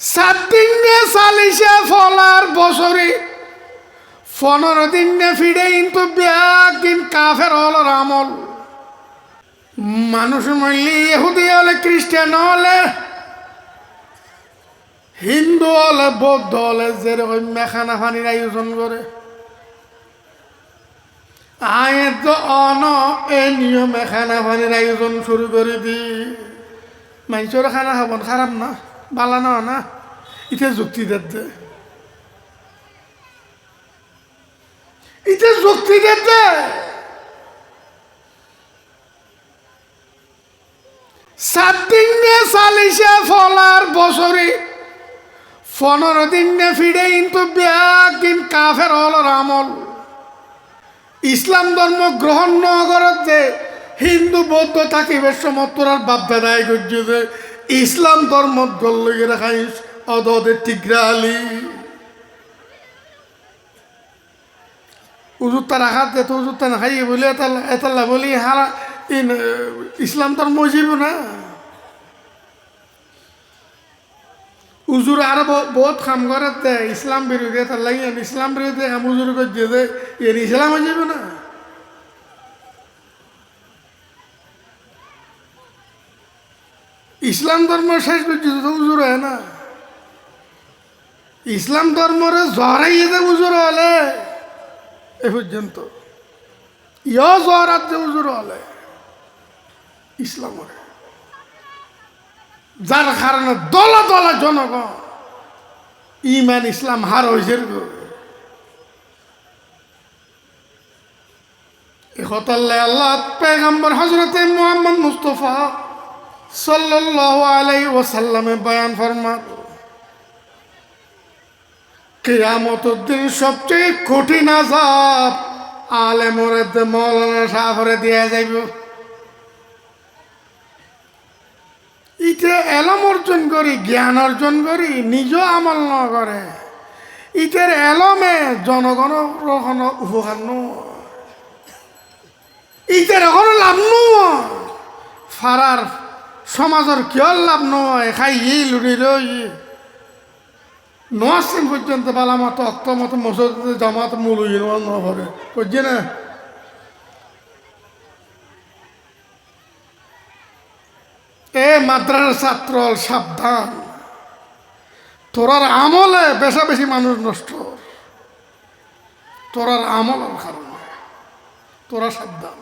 সাত দিন নে চালিশে ফলার বছরে পনেরো দিন ফিরে কিন্তু ব্যাগ দিন কাফের হল আমল মানুষ মরলি ইহুদি হলে খ্রিস্টান হলে, হিন্দু হলে বৌদ্ধ হলে, যেরকম মেখানা ফানির আয়োজন করে। আয় তো অন, এ নিয়মে খানা ফানির আয়োজন শুরু করে দি মানুষের খানা খাবন খারাপ না। বালা না না? ইটা যুক্তি দিতে ইটা যুক্তি দিতে সাত দিন নে চালিশে ফলার বছরে, পনেরো দিন নে ফিরে কিন্তু ব্যাগ দিন কাফের হল আমল ইসলাম ধর্ম গ্রহণ ন করতে হিন্দু বৌদ্ধ থাকিবের সময় তোরার বাপদাদায় করছে ইসলাম ধর্ম গল্লগে রাখাইস অদদের টিগ্রালি উজুরটা রাখাত যেত উজুরটা না খাইয়ে বলে এতাল্লা এতাল্লা বলি, হারা ইসলাম ধর্ম জীব না উজুর আর বহুত কাম করে তে ইসলাম বিরোধী তার লাগে ইসলাম বিরোধী কাম উজুর করছে যে ইসলাম হয়ে। যাবে না ইসলাম ধর্ম শেষ করছে তো উজুর হয় না। ইসলাম ধর্মরে জড়াইয়ে যে উজুর হলে, এ পর্যন্ত। ইয় জরাত যে উজুর হলে, ইসলামরে। যার কারণে দলা দলা জনগণ ইমান, ইসলাম হার হয়েছে এহতাল্লাহ আল্লাহ পেগম্বর হজরতে মোহাম্মদ মুস্তফা সাল্লাল্লাহু বয়ান ফরমান কিয়ামতের দিন সবচেয়ে কঠিন আযাব আলেমরে মৌলানা সাহরে দিয়া যাইব। ইতে এলম অর্জন করি, জ্ঞান অর্জন করি নিজ আমল ন করে। ইটের এলমে জনগণ উপকার ন ইটের এখনও লাভ নয়। ফারার সমাজের কিয় লাভ নয়? খাই ই, লুড়ি লই নসিম পর্যন্ত বালা মতো অক্ত মতো মসজিদ জামাত মূল নভরে বুঝছি না? এ মাদ্রাসার ছাত্র সাবধান তোরার আমলে বেশা বেশি মানুষ নষ্ট। তোরার আমলের কারণে তোরা সাবধান